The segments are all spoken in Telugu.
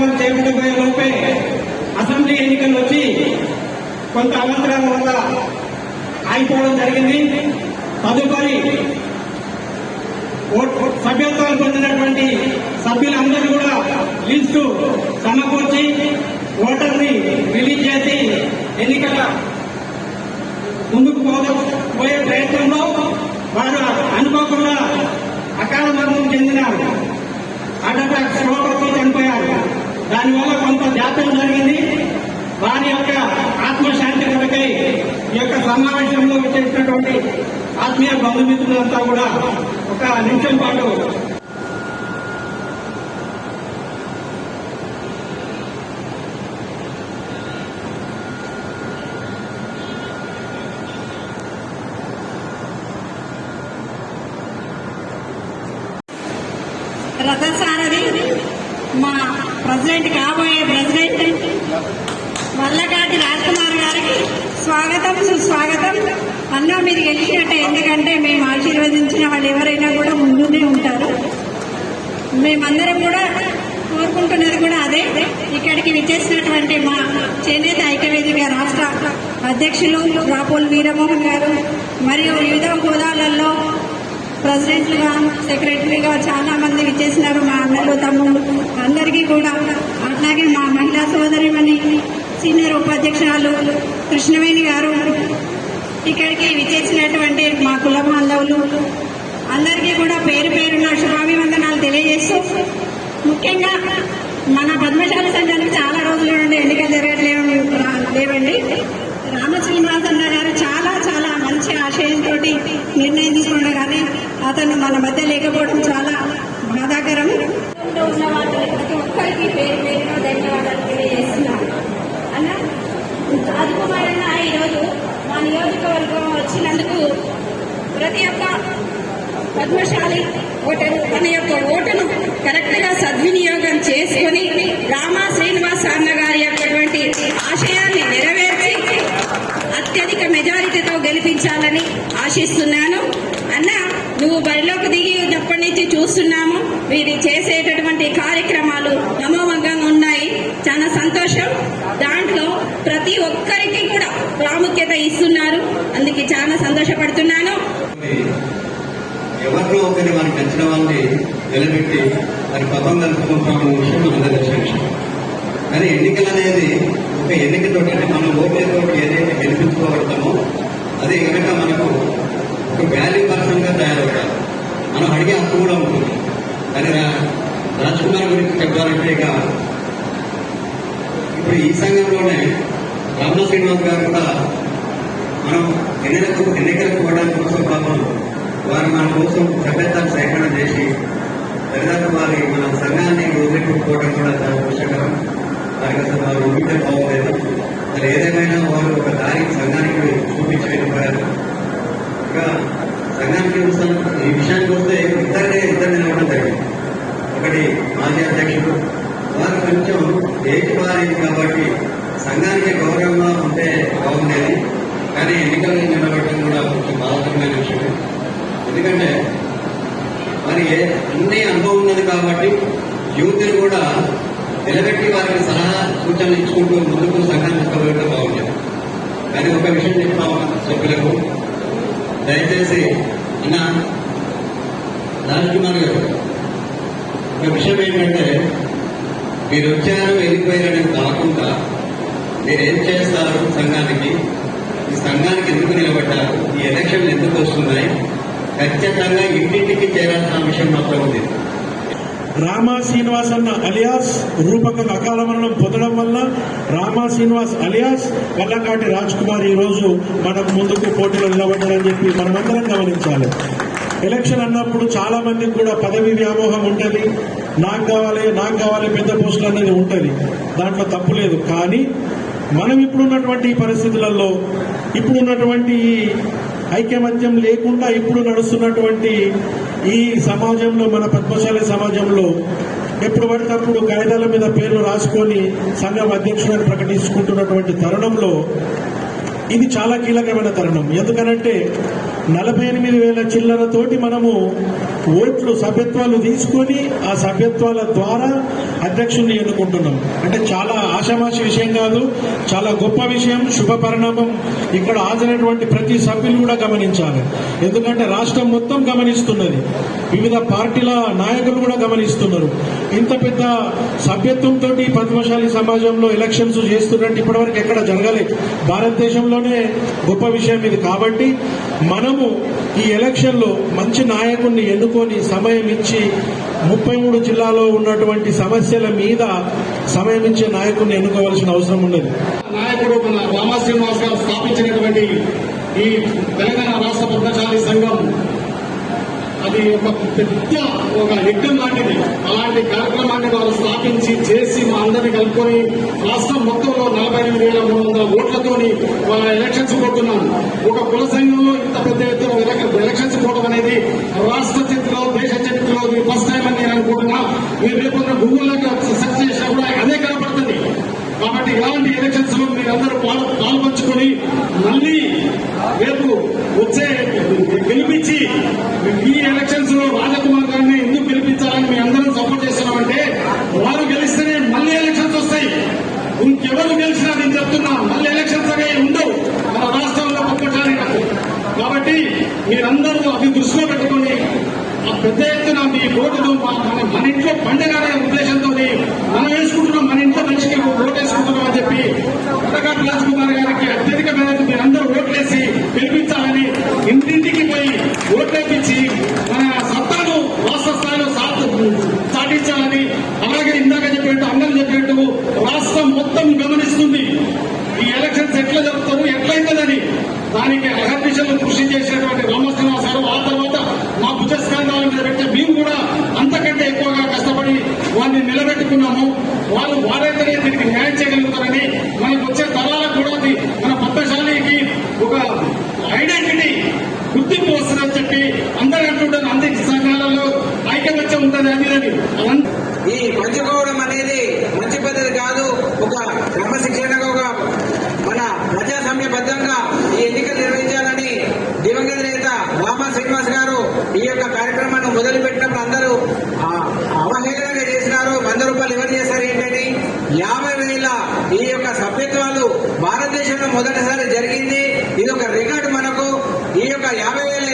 సంగ్రామం చేపట్టబోయే లోపే అసెంబ్లీ ఎన్నికలు వచ్చి కొంత అవంతరాల వల్ల ఆగిపోవడం జరిగింది. తదుపరి సభ్యత్వాలు పొందినటువంటి సభ్యులందరూ కూడా లిస్టు సమకూర్చి ఓటర్ని రిలీజ్ చేసి ఎన్నికల ముందుకు పోద- పోయే ప్రయత్నంలో వారు అనుకోకుండా అకాల మరణం చెందినారు హార్ట్ అటాక్ స్ట్రోక్ వచ్చి చనిపోయారు దానివల్ల కొంత జాప్యం జరిగింది వారి యొక్క ఆత్మశాంతి కొరకై ఈ యొక్క సమావేశంలో వచ్చేసినటువంటి ఆత్మీయ బంధుమిత్రులంతా కూడా ఒక నిమిషం పాటు రథసారథి మా ప్రెసిడెంట్ కాబోయే వల్లకాటి రాజ్కుమార్ గారికి స్వాగతం సుస్వాగతం. అన్నా మీరు గెలిచినట్టే. ఎందుకంటే మేము ఆశీర్వదించిన వాళ్ళు ఎవరైనా కూడా ముందునే ఉంటారు. మేమందరం కూడా కోరుకుంటున్నది కూడా అదే. ఇక్కడికి విచ్చేసినటువంటి మా చేనేత ఐక్యవేదిక రాష్ట్ర అధ్యక్షులు రాపోల్ వీరమోహన్ గారు మరియు వివిధ హోదాలలో ప్రెసిడెంట్లుగా సెక్రటరీగా చాలా మంది విచ్చేసినారు మా అన్నలు తమ్ముళ్ళు. అందరికీ కూడా అట్లాగే మా మహిళా సోదరిమణి సీనియర్ ఉపాధ్యక్షురాలు కృష్ణవేణి గారు. ఇక్కడికి విచ్చేసినటువంటి మా కుల బాంధవులు అందరికీ కూడా పేరు పేరున శుభాభివందనాలు తెలియజేస్తూ ముఖ్యంగా మన పద్మశాల సంఘానికి చాలా రోజుల నుండి ఎన్నికలు జరగట్లేవు లేవండి. రామ శ్రీనివాసన్న గారు చాలా చాలా మంచి ఆశయంతో నిర్ణయం తీసుకున్నా కానీ అతను మన మధ్య లేకపోవడం చాలా బాధాకరం. ఉన్న వాళ్ళు ప్రతి ఒక్కరికి పేరు పేరున ధన్యవాదాలు తెలియజేస్తున్నాను. రాజకుమార్ అన్న ఈరోజు మా నియోజకవర్గం వచ్చినందుకు ప్రతి ఒక్క పద్మశాలి ఓటరు తన యొక్క ఓటును కరెక్ట్గా సద్వినియోగం చేసుకుని రామా శ్రీనివాస్ అన్న గారి యొక్కటువంటి ఆశయాన్ని నెరవేర్చి అత్యధిక మెజారిటీతో గెలిపించాలని ఆశిస్తున్నాను. అన్న నువ్వు బరిలోకి దిగినప్పటి నుంచి చూస్తున్నాము? వీరి చేసేటటువంటి కార్యక్రమాలు నమోమంగంగా ఉన్నాయి. చాలా సంతోషం. దాంట్లో ప్రతి ఒక్కరికి కూడా ప్రాముఖ్యత ఇస్తున్నారు. అందుకే చాలా సంతోషపడుతున్నాను. ఎవరిలో ఒకరిని మనం పెంచిన వాళ్ళని నిలబెట్టి మరి పదం కలుపుకుంటాము విషయం మనందరూ తెలిసిన విషయం కానీ ఎన్నికలు అనేది ఒక ఎన్నికతోటి అంటే మనం ఓట్లతో ఏదైతే గెలిపించుకోబడతామో అది కనుక మనకు ఒక వాల్యూ పర్సన్గా తయారవుతారు మనం అడిగే హక్కు కూడా ఉంటుంది కానీ రా- రాజ్ కుమార్ గురించి చెప్పాలంటే ఇక ఇప్పుడు ఈ సంఘంలోనే రామ శ్రీనివాస్ గారు కూడా మనం ఎన్నికలకు ఎన్నికలకు పోవడానికి కోసం పాపం వారు మన కోసం సభ్యత్వాన్ని సేకరణ చేసి దరిదాపు వారి మన సంఘాన్ని వదిలిపెట్టుకోవడం కూడా చాలా కష్టకరం వారికి అసలు వారు ఉంటే బాగోలేదు మరి ఏదేమైనా వారు ఒక దారి సంఘానికి చూపించి వెళ్ళిపోయారు ఇక సంఘానికి వస్తున్న ఈ విషయానికి వస్తే ఇద్దరినే ఇద్దరు నిలవడం జరిగింది ఒకటి మాజీ అధ్యక్షుడు వారు కొంచెం లేదు కాబట్టి సంఘానికి గౌరవంగా ఉంటే బాగుండేది. కానీ ఎన్నికల్లో నిలబడటం కూడా కొంచెం బాధాకరమైన విషయం. ఎందుకంటే మరి అన్ని అనుభవం ఉన్నది కాబట్టి యూత్ని కూడా నిలబెట్టి వారికి సలహా సూచనలు ఇచ్చుకుంటూ ముందుకు సంఘాన్ని తీసుకువెళ్ళడం బాగుండేది. కానీ ఒక విషయం చెప్తాం సభ్యులకు దయచేసి నిన్న రాజ్ కుమార్ గారు ఒక విషయం ఏంటంటే మీరు వచ్చారు వెళ్ళిపోయారని కాకుండా మీరు ఏం చేస్తారు సంఘానికి? ఈ సంఘానికి ఎందుకు నిలబడ్డారు? ఈ ఎలక్షన్లు ఎందుకు వస్తున్నాయి? ఖచ్చితంగా ఇంటింటికి చేరాల్సిన విషయం మాత్రం ఉంది. రామా శ్రీనివాస్ అన్న అలియాస్ రూపక అకాల మరణం పొందడం వల్ల రామా శ్రీనివాస్ అలియాస్ వల్లకాటి రాజ్ కుమార్ ఈ రోజు మనకు ముందుకు పోటీలో నిలబడ్డారని చెప్పి మనమందరం గమనించాలి. ఎలక్షన్ అన్నప్పుడు చాలా మందికి కూడా పదవి వ్యామోహం ఉంటుంది. నాకు కావాలి నాకు కావాలి పెద్ద పోస్టులు అనేది ఉంటుంది. దాంట్లో తప్పు లేదు. కానీ మనం ఇప్పుడున్నటువంటి పరిస్థితులలో ఇప్పుడున్నటువంటి ఈ ఐక్యమత్యం లేకుండా ఇప్పుడు నడుస్తున్నటువంటి ఈ సమాజంలో మన పద్మశాలి సమాజంలో ఎప్పుడు పడితే అప్పుడు కాగితాల మీద పేర్లు రాసుకొని సంఘం అధ్యక్షులను ప్రకటించుకుంటున్నటువంటి తరుణంలో ఇది చాలా కీలకమైన తరుణం. ఎందుకనంటే నలభై ఎనిమిది వేల చిల్లరతోటి మనము ఓట్లు సభ్యత్వాలు తీసుకొని ఆ సభ్యత్వాల ద్వారా అధ్యక్షుడిని ఎన్నుకుంటున్నాం. అంటే చాలా ఆషామాషి విషయం కాదు చాలా గొప్ప విషయం శుభ పరిణామం. ఇక్కడ హాజరైనటువంటి ప్రతి సభ్యులు కూడా గమనించాలి. ఎందుకంటే రాష్ట్రం మొత్తం గమనిస్తున్నది. వివిధ పార్టీల నాయకులు కూడా గమనిస్తున్నారు. ఇంత పెద్ద సభ్యత్వంతో పద్మశాలి సమాజంలో ఎలక్షన్స్ చేస్తున్నట్టు ఇప్పటివరకు ఎక్కడ జరగలేదు. భారతదేశంలోనే గొప్ప విషయం ఇది కాబట్టి మనము ఈ ఎలక్షన్లో మంచి నాయకుడిని తీసుకొని సమయం ఇచ్చి ముప్పై మూడు జిల్లాలో ఉన్నటువంటి సమస్యల మీద సమయం ఇచ్చే నాయకుడిని ఎన్నుకోవాల్సిన అవసరం ఉన్నది నాయకుడు మన రామా శ్రీనివాస్ గారు స్థాపించినటువంటి ఈ తెలంగాణ రాష్ట్ర పద్మశాలి సంఘం అది ఒక పెద్ద ఒక యజ్ఞం లాంటిది. అలాంటి కార్యక్రమాన్ని వారు స్థాపించి చేసి మా అందరిని కలుపుకొని రాష్ట్రం మొత్తంలో నలభై ఎనిమిది వేల మూడు వందల ఓట్లతోని వాళ్ళ ఎలక్షన్స్ పోతున్నాం ఒక కుల సంఘంలో ఇంత పెద్ద ఎత్తున ఎలక్షన్స్ పోవడం అనేది రాష్ట్ర చరిత్రలో దేశ చరిత్రలో ఇది ఫస్ట్ టైం అని నేను అనుకుంటున్నా. మీరు రేపు గూగుల్లో సెర్చ్ చేసినా కూడా అదే కనపడుతుంది. కాబట్టి ఇలాంటి ఎలక్షన్స్లో మీరందరూ పాలు పాల్పంచుకొని మళ్ళీ రేపు వచ్చే గెలిపించి ఈ ఎలక్షన్స్లో రాజకుమార్ గారిని ఎందుకు గెలిపించాలని మీ అందరం సపోర్ట్ చేస్తున్నామంటే వారు గెలిస్తేనే మళ్ళీ ఎలక్షన్స్ వస్తాయి ఇంకెవరు గెలిచినా నేను చెప్తున్నా మళ్ళీ ఎలక్షన్స్ అనేవి ఉండవు మన రాష్ట్రంలో పక్కచారి కాబట్టి మీరందరూ అది దృష్టిలో పెట్టుకొని ఆ పెద్ద ఎత్తున మీ ఓటును మా- మన మన ఇంట్లో పండుగ అనే ఉద్దేశంతో మనం వేసుకుంటున్నాం మన ఇంట్లో మనిషికి ఓటు వేసుకుంటున్నాం అని చెప్పి కొత్తగాటి రాజ్ కుమార్ గారికి అత్యధిక మేరకు మీరందరూ ఓట్లేసి గెలిపించాలని ఇంటింటికి పోయి ఓట్లేపించి మన సత్తాను రాష్ట్ర స్థాయిలో సాధ- సాధించాలని అలాగే ఇందాక చెప్పినట్టు అందరూ చెప్పినట్టు రాష్ట్రం మొత్తం గమనిస్తుంది ఈ ఎలక్షన్స్ ఎట్లా జరుగుతారు ఎట్లయిందని దానికి అహర్నిశలు కృషి చేసినటువంటి రామశ్రీనివాస్ గారు ఆ తర్వాత మా భుజస్కంధాల మీద పెట్టే మేము కూడా అంతకంటే ఎక్కువగా కష్టపడి వారిని నిలబెట్టుకున్నాము వాళ్ళు వారైతేనే దీనికి న్యాయం చేయగలుగుతారని మనకు వచ్చే తరాలకు కూడా అది మన పద్మశాలికి ఒక ఐడెంటిటీ గుర్తింపు వస్తుందని చెప్పి అందరూ అంటుంటారు అన్ని సంఘాలలో ఐకమత్యం ఉంటుంది అది అని అదంతా ఈ పంచుకోవడం అనేది మంచి పద్ధతి కాదు ఒక క్రమశిక్షణగా ఒక మన ప్రజాస్వామ్యబద్ధంగా ఈ ఎన్నికలు నిర్వహించాలని దివంగత నేత రామా శ్రీనివాస్ గారు ఈ యొక్క కార్యక్రమాన్ని మొదలుపెట్టినప్పుడు అందరూ అవహేళనగా చేసినారు. వంద రూపాయలు ఎవరు చేశారు ఏంటని? యాభై వేల ఈ యొక్క సభ్యత్వాలు భారతదేశంలో మొదటిసారి జరిగింది. ఇది ఒక రికార్డు మనకు. ఈ యొక్క యాభై వేల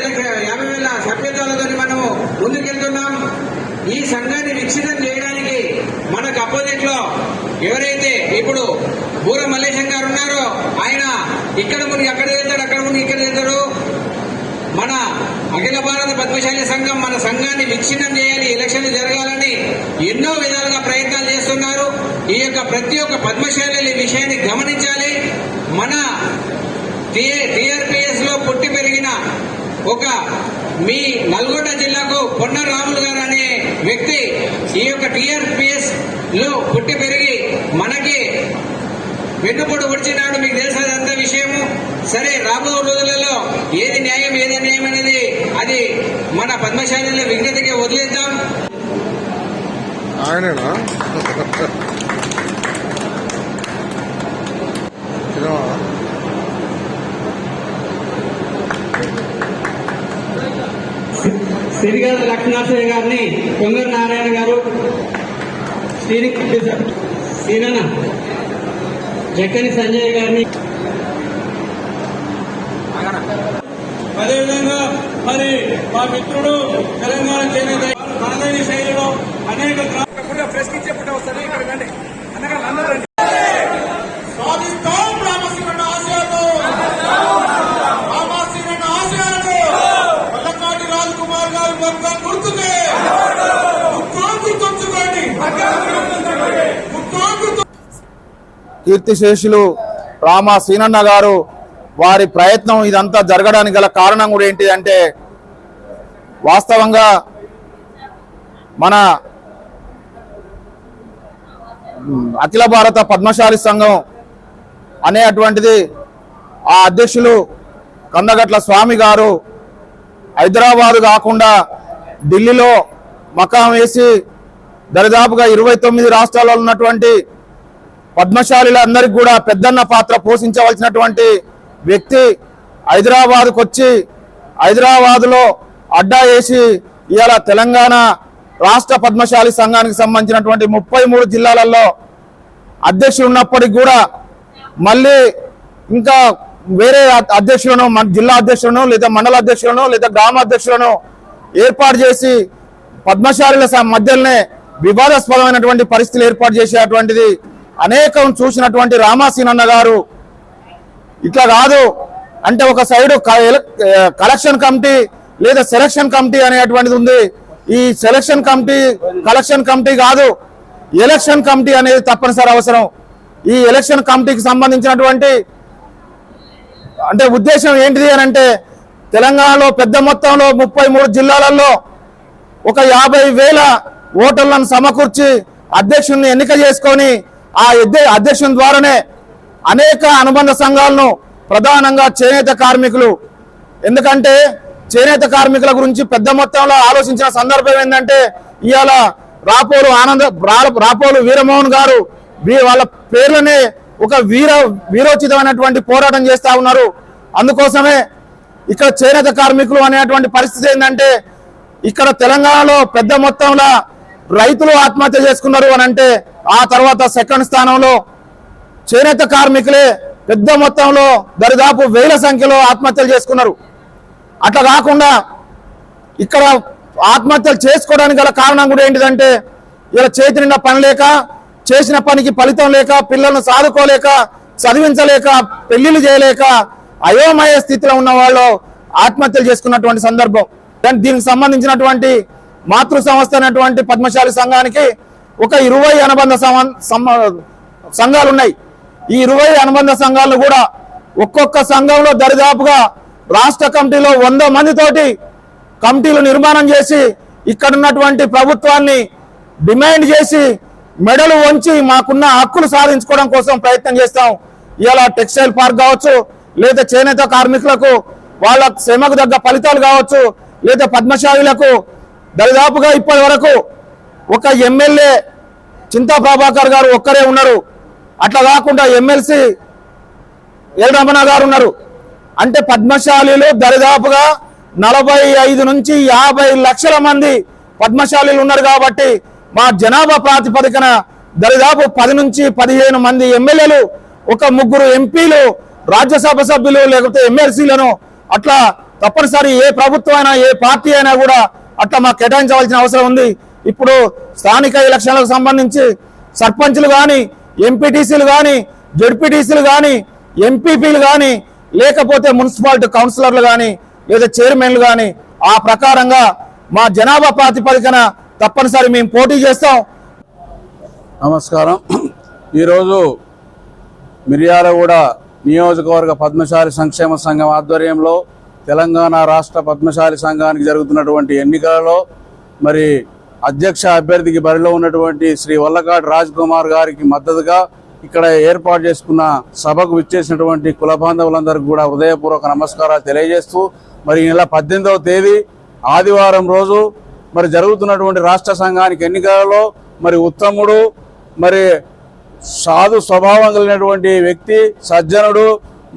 యాభై వేల సభ్యత్వాలతో మనము ముందుకెళ్తున్నాం. ఈ సంఘాన్ని విచ్ఛిన్నం చేయడానికి మనకు అపోజిట్లో ఎవరైతే ఇప్పుడు బూర మల్లేశం గారు ఉన్నారో ఆయన ఇక్కడ మునిగి అక్కడ వెళ్తాడు అక్కడ మునిగి ఇక్కడ వెళ్తాడు మన అఖిల భారత పద్మశాలి సంఘం మన సంఘాన్ని విచ్ఛిన్నం చేయాలి ఎలక్షన్లు జరగాలని ఎన్నో విధాలుగా ప్రయత్నాలు చేస్తున్నారు. ఈ యొక్క ప్రతి ఒక్క పద్మశాలి ఈ విషయాన్ని గమనించాలి. మన టిఆర్పిఎస్లో పుట్టి పెరిగిన ఒక మీ నల్గొండ జిల్లాకు పొన్న రాములు గారు అనే వ్యక్తి ఈ యొక్క టిఆర్పిఎస్లో పుట్టి పెరిగి మనకి వెన్నుపొడు పొడిచినాడు మీకు తెలుసా అంత విషయము. సరే రాబో రోజులలో ఏది న్యాయం ఏది న్యాయం అనేది అది మన పద్మశాలిలో విఘ్నతకి వదిలేద్దాం. ఆయనేనా? సిరిగాల గారిని కొంగర నారాయణ గారు శ్రీని సీనన్న జక్కని సంజయ్ గారిని అదేవిధంగా మరి మా మిత్రుడు తెలంగాణ చేనేత మనదైన శైలిలో అనేక గ్రామాలు ప్రశ్నించేప్పుడు వస్తారు ఇక్కడ రండి. అనగా అందరూ కీర్తిశేషులు రామ సీనన్న గారు వారి ప్రయత్నం ఇదంతా జరగడానికి గల కారణం కూడా ఏంటి అంటే వాస్తవంగా మన అఖిల భారత పద్మశాలి సంఘం అనేటువంటిది ఆ అధ్యక్షులు కందగట్ల స్వామి గారు హైదరాబాదు కాకుండా ఢిల్లీలో మకాం వేసి దరిదాపుగా ఇరవై తొమ్మిది రాష్ట్రాల్లో ఉన్నటువంటి పద్మశాలిలందరికీ కూడా పెద్దన్న పాత్ర పోషించవలసినటువంటి వ్యక్తి హైదరాబాద్కు వచ్చి హైదరాబాద్లో అడ్డా వేసి ఇవాళ తెలంగాణ రాష్ట్ర పద్మశాలి సంఘానికి సంబంధించినటువంటి ముప్పై మూడు జిల్లాలలో అధ్యక్షుడు ఉన్నప్పటికి కూడా మళ్ళీ ఇంకా వేరే అధ్యక్షులను మన జిల్లా అధ్యక్షులను లేదా మండల అధ్యక్షులను లేదా గ్రామ అధ్యక్షులను ఏర్పాటు చేసి పద్మశాలిల మధ్యలోనే వివాదాస్పదమైనటువంటి పరిస్థితులు ఏర్పాటు చేసేటువంటిది అనేకం చూసినటువంటి రామాసీనన్న గారు ఇట్లా కాదు అంటే ఒక సైడు కలెక్షన్ కమిటీ లేదా సెలక్షన్ కమిటీ అనేటువంటిది ఉంది. ఈ సెలక్షన్ కమిటీ కలెక్షన్ కమిటీ కాదు ఎలక్షన్ కమిటీ అనేది తప్పనిసరి అవసరం. ఈ ఎలక్షన్ కమిటీకి సంబంధించినటువంటి అంటే ఉద్దేశం ఏంటిది అని అంటే తెలంగాణలో పెద్ద మొత్తంలో ముప్పై మూడు జిల్లాలలో ఒక యాభై వేల ఓటర్లను సమకూర్చి అధ్యక్షుడిని ఎన్నిక చేసుకొని ఆ అధ్య- అధ్యక్షుని ద్వారానే అనేక అనుబంధ సంఘాలను ప్రధానంగా చేనేత కార్మికులు ఎందుకంటే చేనేత కార్మికుల గురించి పెద్ద మొత్తంలో ఆలోచించిన సందర్భం ఏంటంటే ఇవాళ రాపోలు ఆనంద రా- రాపోలు వీరమోహన్ గారు వాళ్ళ పేర్లనే ఒక వీర వీరోచితమైనటువంటి పోరాటం చేస్తా ఉన్నారు. అందుకోసమే ఇక్కడ చేనేత కార్మికులు అనేటువంటి పరిస్థితి ఏంటంటే ఇక్కడ తెలంగాణలో పెద్ద మొత్తంలో రైతులు ఆత్మహత్య చేసుకున్నారు అని అంటే ఆ తర్వాత సెకండ్ స్థానంలో చేనేత కార్మికులే పెద్ద మొత్తంలో దరిదాపు వేల సంఖ్యలో ఆత్మహత్యలు చేసుకున్నారు. అట్లా కాకుండా ఇక్కడ ఆత్మహత్యలు చేసుకోవడానికి గల కారణం కూడా ఏంటిదంటే ఇలా చేతి నిండా పని లేక చేసిన పనికి ఫలితం లేక పిల్లలను సాదుకోలేక చదివించలేక పెళ్ళిళ్ళు చేయలేక అయోమయ స్థితిలో ఉన్న వాళ్ళు ఆత్మహత్యలు చేసుకున్నటువంటి సందర్భం. దాని దీనికి సంబంధించినటువంటి మాతృ సంస్థ అయినటువంటి పద్మశాలి సంఘానికి ఒక ఇరవై అనుబంధ సంఘాలు ఉన్నాయి ఈ ఇరవై అనుబంధ సంఘాలను కూడా ఒక్కొక్క సంఘంలో దరిదాపుగా రాష్ట్ర కమిటీలో వంద మందితోటి కమిటీలు నిర్మాణం చేసి ఇక్కడ ఉన్నటువంటి ప్రభుత్వాన్ని డిమాండ్ చేసి మెడలు వంచి మాకున్న హక్కులు సాధించుకోవడం కోసం ప్రయత్నం చేస్తాం. ఇలా టెక్స్టైల్ పార్క్ కావచ్చు లేదా చేనేత కార్మికులకు వాళ్ళ శ్రమకు తగ్గ ఫలితాలు కావచ్చు లేదా పద్మశాలిలకు దరిదాపుగా ఇప్పటి వరకు ఒక ఎమ్మెల్యే చింతా ప్రభాకర్ గారు ఒక్కరే ఉన్నారు. అట్లా కాకుండా ఎమ్మెల్సీ ఎల్ రమణ గారు ఉన్నారు. అంటే పద్మశాలీలు దరిదాపుగా నలభై ఐదు నుంచి యాభై లక్షల మంది పద్మశాలీలు ఉన్నారు కాబట్టి మా జనాభా ప్రాతిపదికన దరిదాపు పది నుంచి పదిహేను మంది ఎమ్మెల్యేలు ఒక ముగ్గురు ఎంపీలు రాజ్యసభ సభ్యులు లేకపోతే ఎమ్మెల్సీలను అట్లా తప్పనిసరి ఏ ప్రభుత్వం అయినా ఏ పార్టీ అయినా కూడా అట్లా మాకు కేటాయించవలసిన అవసరం ఉంది. ఇప్పుడు స్థానిక ఎలక్షన్లకు సంబంధించి సర్పంచ్లు కానీ ఎంపీటీసీలు కానీ జడ్పీటీసీలు కానీ ఎంపీపీలు కానీ లేకపోతే మున్సిపాలిటీ కౌన్సిలర్లు కానీ లేదా చైర్మన్లు కానీ ఆ ప్రకారంగా మా జనాభా ప్రాతిపదికన తప్పనిసరి మేము పోటీ చేస్తాం. నమస్కారం. ఈరోజు మిర్యాలగూడ నియోజకవర్గ పద్మశాలి సంక్షేమ సంఘం ఆధ్వర్యంలో తెలంగాణ రాష్ట్ర పద్మశాలి సంఘానికి జరుగుతున్నటువంటి ఎన్నికలలో మరి అధ్యక్ష అభ్యర్థికి బరిలో ఉన్నటువంటి శ్రీ వల్లకాటి రాజ్ కుమార్ గారికి మద్దతుగా ఇక్కడ ఏర్పాటు చేసుకున్న సభకు విచ్చేసినటువంటి కుల బాంధవులందరికీ కూడా హృదయపూర్వక నమస్కారాలు తెలియజేస్తూ మరి ఈ నెల పద్దెనిమిదవ తేదీ ఆదివారం రోజు మరి జరుగుతున్నటువంటి రాష్ట్ర సంఘానికి ఎన్నికలలో మరి ఉత్తముడు మరి సాధు స్వభావం కలిగినటువంటి వ్యక్తి సజ్జనుడు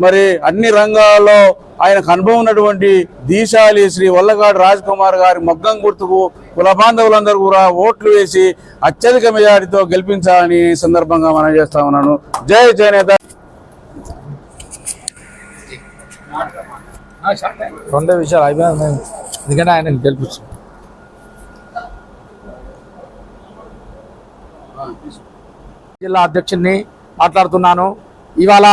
మరి అన్ని రంగాల్లో ఆయనకు అనుభవం ఉన్నటువంటి దీశాలి శ్రీ వల్లగాడు రాజ్ కుమార్ గారి మొగ్గం గుర్తుకు కుల బాంధవులందరూ కూడా ఓట్లు వేసి అత్యధిక మెజారిటీతో గెలిపించాలని సందర్భంగా మనం చేస్తా ఉన్నాను. జై చేనేత రెండో విషయాలు అయిపోయింది ఎందుకంటే ఆయన గెలిపించు. జిల్లా అధ్యక్షుడిని మాట్లాడుతున్నాను. ఇవాళ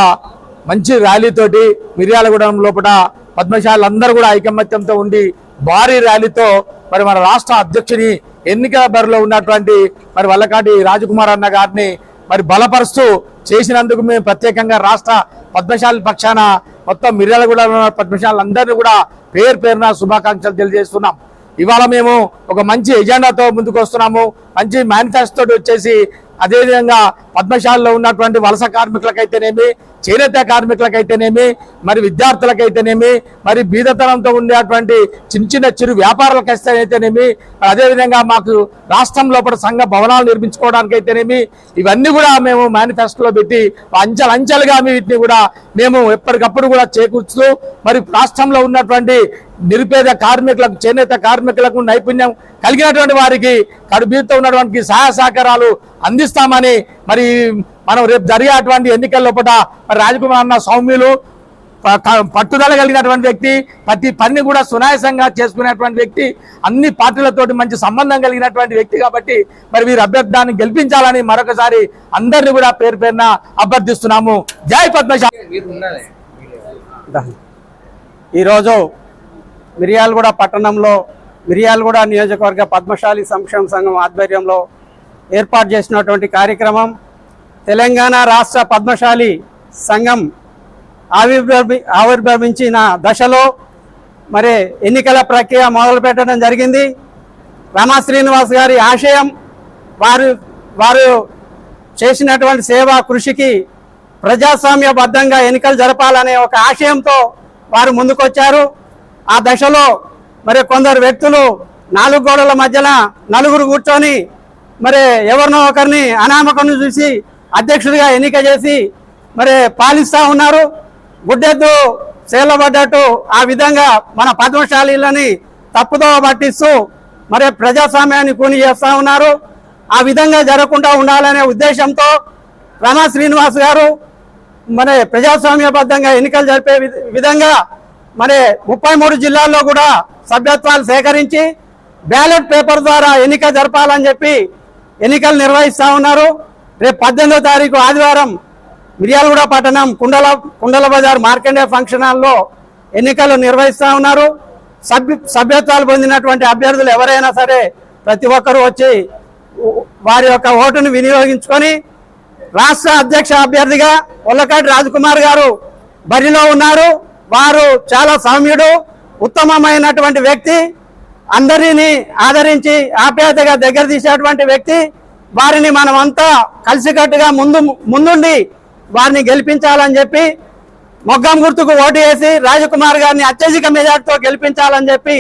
మంచి ర్యాలీతోటి మిర్యాలగూడెం లోపల పద్మశాలు అందరూ కూడా ఐకమత్యంతో ఉండి భారీ ర్యాలీతో మరి మన రాష్ట్ర అధ్యక్షుని ఎన్నికల బరిలో ఉన్నటువంటి మరి వల్లకాటి రాజకుమార్ అన్న గారిని మరి బలపరుస్తూ చేసినందుకు మేము ప్రత్యేకంగా రాష్ట్ర పద్మశాలి పక్షాన మొత్తం మిర్యాలగూడలో ఉన్న పద్మశాలందరినీ కూడా పేరు పేరున శుభాకాంక్షలు తెలియజేస్తున్నాం. ఇవాళ మేము ఒక మంచి ఎజెండాతో ముందుకు వస్తున్నాము మంచి మేనిఫెస్టో వచ్చేసి అదేవిధంగా పద్మశాలలో ఉన్నటువంటి వలస కార్మికులకైతేనేమి చేనేత కార్మికులకైతేనేమి మరి విద్యార్థులకైతేనేమి మరి బీదతనంతో ఉండేటువంటి చిన్న చిన్న చిరు వ్యాపారాలకైతేనేమి అదేవిధంగా మాకు రాష్ట్రం లోపల సంఘ భవనాలు నిర్మించుకోవడానికి అయితేనేమి ఇవన్నీ కూడా మేము మేనిఫెస్టోలో పెట్టి అంచెలంచెలుగా వీటిని కూడా మేము ఎప్పటికప్పుడు కూడా చేకూర్చుతూ మరి రాష్ట్రంలో ఉన్నటువంటి నిరుపేద కార్మికులకు చేనేత కార్మికులకు నైపుణ్యం కలిగినటువంటి వారికి కడుబీతో ఉన్నటువంటి సహాయ సహకారాలు అందిస్తామని మరి మనం రేపు జరిగేటువంటి ఎన్నికల లోపల మరి రాజకుమార్ అన్న సౌమ్యులు ప- పట్టుదల కలిగినటువంటి వ్యక్తి ప్రతి పని కూడా సునాయాసంగా చేసుకునేటువంటి వ్యక్తి అన్ని పార్టీలతోటి మంచి సంబంధం కలిగినటువంటి వ్యక్తి కాబట్టి మరి వీరి అభ్యర్థాన్ని గెలిపించాలని మరొకసారి అందరిని కూడా పేరు పేరున అభ్యర్థిస్తున్నాము. జై పద్మశా ఈరోజు మిరియాలగూడ పట్టణంలో మిరియాలగూడ నియోజకవర్గ పద్మశాలి సంక్షేమ సంఘం ఆధ్వర్యంలో ఏర్పాటు చేసినటువంటి కార్యక్రమం తెలంగాణ రాష్ట్ర పద్మశాలి సంఘం ఆవిర్భవి ఆవిర్భవించిన దశలో మరి ఎన్నికల ప్రక్రియ మొదలుపెట్టడం జరిగింది. రమా శ్రీనివాస్ గారి ఆశయం వారు వారు చేసినటువంటి సేవా కృషికి ప్రజాస్వామ్యబద్ధంగా ఎన్నికలు జరపాలనే ఒక ఆశయంతో వారు ముందుకొచ్చారు. ఆ దశలో మరి కొందరు వ్యక్తులు నాలుగు గోడల మధ్యన నలుగురు కూర్చొని మరి ఎవరినో ఒకరిని అనామకం చూసి అధ్యక్షుడిగా ఎన్నిక చేసి మరి పాలిస్తూ ఉన్నారు. గుడ్డెద్దు చేలబడ్డట్టు ఆ విధంగా మన పద్మశాలీలని తప్పుదోవ పట్టిస్తూ మరి ప్రజాస్వామ్యాన్ని కూని చేస్తూ ఉన్నారు. ఆ విధంగా జరగకుండా ఉండాలనే ఉద్దేశంతో రమా శ్రీనివాస్ గారు మరి ప్రజాస్వామ్యబద్ధంగా ఎన్నికలు జరిపే విధంగా మరి ముప్పై మూడు జిల్లాల్లో కూడా సభ్యత్వాలు సేకరించి బ్యాలెట్ పేపర్ ద్వారా ఎన్నిక జరపాలని చెప్పి ఎన్నికలు నిర్వహిస్తా ఉన్నారు. రేపు పద్దెనిమిదో తారీఖు ఆదివారం మిర్యాలగూడ పట్టణం కుండల కుండల బజార్ మార్కండే ఫంక్షన్ హాల్లో ఎన్నికలు నిర్వహిస్తా ఉన్నారు. సభ్య సభ్యత్వాలు పొందినటువంటి అభ్యర్థులు ఎవరైనా సరే ప్రతి ఒక్కరూ వచ్చి వారి యొక్క ఓటును వినియోగించుకొని రాష్ట్ర అధ్యక్ష అభ్యర్థిగా ఒల్లకాటి రాజకుమార్ గారు బరిలో ఉన్నారు. వారు చాలా సౌమ్యుడు ఉత్తమమైనటువంటి వ్యక్తి. అందరినీ ఆదరించి ఆప్యాయతగా దగ్గర తీసేటువంటి వ్యక్తి వారిని మనమంతా కలిసికట్టుగా ముందు ముందుండి వారిని గెలిపించాలని చెప్పి మొగ్గం గుర్తుకు ఓటు వేసి రాజకుమార్ గారిని అత్యధిక మెజార్టీతో గెలిపించాలని చెప్పి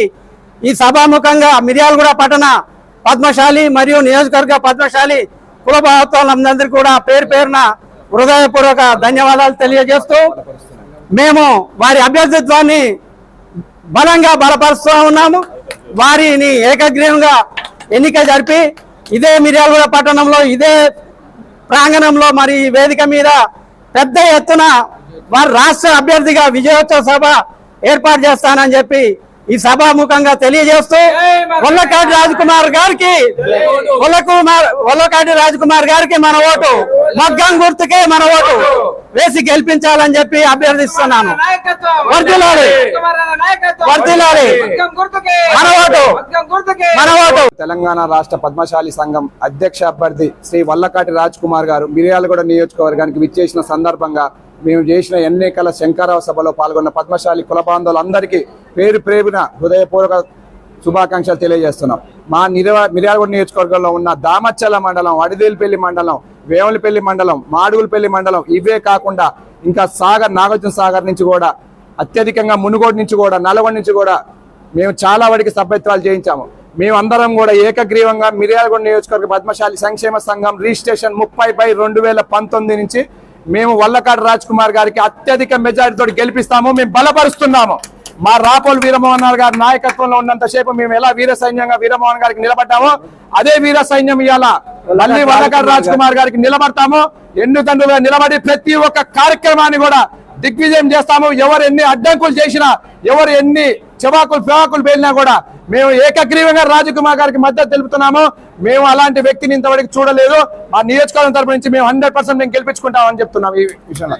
ఈ సభాముఖంగా మిర్యాలగూడ పట్టణ పద్మశాలి మరియు నియోజకవర్గ పద్మశాలి కులభావత్వాలందరికీ కూడా పేరు పేరున హృదయపూర్వక ధన్యవాదాలు తెలియజేస్తూ మేము వారి అభ్యర్థిత్వాన్ని బలంగా బలపరుస్తూ ఉన్నాము. వారిని ఏకగ్రీవంగా ఎన్నిక జరిపి ఇదే మిర్యాలగూడ పట్టణంలో ఇదే ప్రాంగణంలో మరి ఈ వేదిక మీద పెద్ద ఎత్తున వారి రాష్ట్ర అభ్యర్థిగా విజయోత్సవ సభ ఏర్పాటు చేస్తానని చెప్పి ఈ సభాముఖంగా తెలియజేస్తూ ఒల్లకాటి రాజకుమార్ గారికి ఒల్లకుమార్ ఒల్లకాటి రాజకుమార్ గారికి మన ఓటు మగ్గం గుర్తుకే మన ఓటు. వేసి గెలిపించాలని చెప్పి అభ్యర్థిస్తున్నాను. మన ఓటు. మన ఓటు. తెలంగాణ రాష్ట్ర పద్మశాలి సంఘం అధ్యక్ష అభ్యర్థి శ్రీ వల్లకాటి రాజ్ కుమార్ గారు మిర్యాలగూడ నియోజకవర్గానికి విచ్చేసిన సందర్భంగా మేము చేసిన ఎన్నికల శంకరావ సభలో పాల్గొన్న పద్మశాలి కుల బాంధవులందరికీ పేరు ప్రేమిన హృదయపూర్వక శుభాకాంక్షలు తెలియజేస్తున్నాం. మా నిరవ మిర్యాలగూడ నియోజకవర్గంలో ఉన్న దామచ్చల మండలం అడిదేలిపల్లి మండలం వేములపల్లి మండలం మాడుగులపల్లి మండలం ఇవే కాకుండా ఇంకా సాగర్ నాగార్జున సాగర్ నుంచి కూడా అత్యధికంగా మునుగోడు నుంచి కూడా నల్గొండ నుంచి కూడా మేము చాలా వాడికి సభ్యత్వాలు చేయించాము. మేము అందరం కూడా ఏకగ్రీవంగా మిర్యాలగూడ నియోజకవర్గ పద్మశాలి సంక్షేమ సంఘం రిజిస్ట్రేషన్ ముప్పై బై రెండు వేల పంతొమ్మిది నుంచి మేము వల్లకాడు రాజ్ కుమార్ గారికి అత్యధిక మెజారిటీతో గెలిపిస్తాము మేము బలపరుస్తున్నాము. మా రాపోల్ వీరమోహన్ గారి నాయకత్వంలో ఉన్నంతసేపు మేము ఎలా వీర సైన్యంగా వీరమోహన్ గారికి నిలబడ్డామో అదే వీర సైన్యం ఇవాళ మళ్ళీ వల్లకాడు రాజ్ కుమార్ గారికి నిలబడతాము. ఎన్నితండ్రులుగా నిలబడి ప్రతి ఒక్క కార్యక్రమాన్ని కూడా దిగ్విజయం చేస్తాము. ఎవరు ఎన్ని అడ్డంకులు చేసినా ఎవరు ఎన్ని చెవాకులు ఫివాకులు పేలినా కూడా మేము ఏకగ్రీవంగా రాజకుమార్ గారికి మద్దతు తెలుపుతున్నాము. మేము అలాంటి వ్యక్తిని ఇంతవరకు చూడలేదు. మా నియోజకవర్గం తరపు నుంచి మేము హండ్రెడ్ పర్సెంట్ మేము గెలిపించుకుంటామని చెప్తున్నాం ఈ విషయంలో.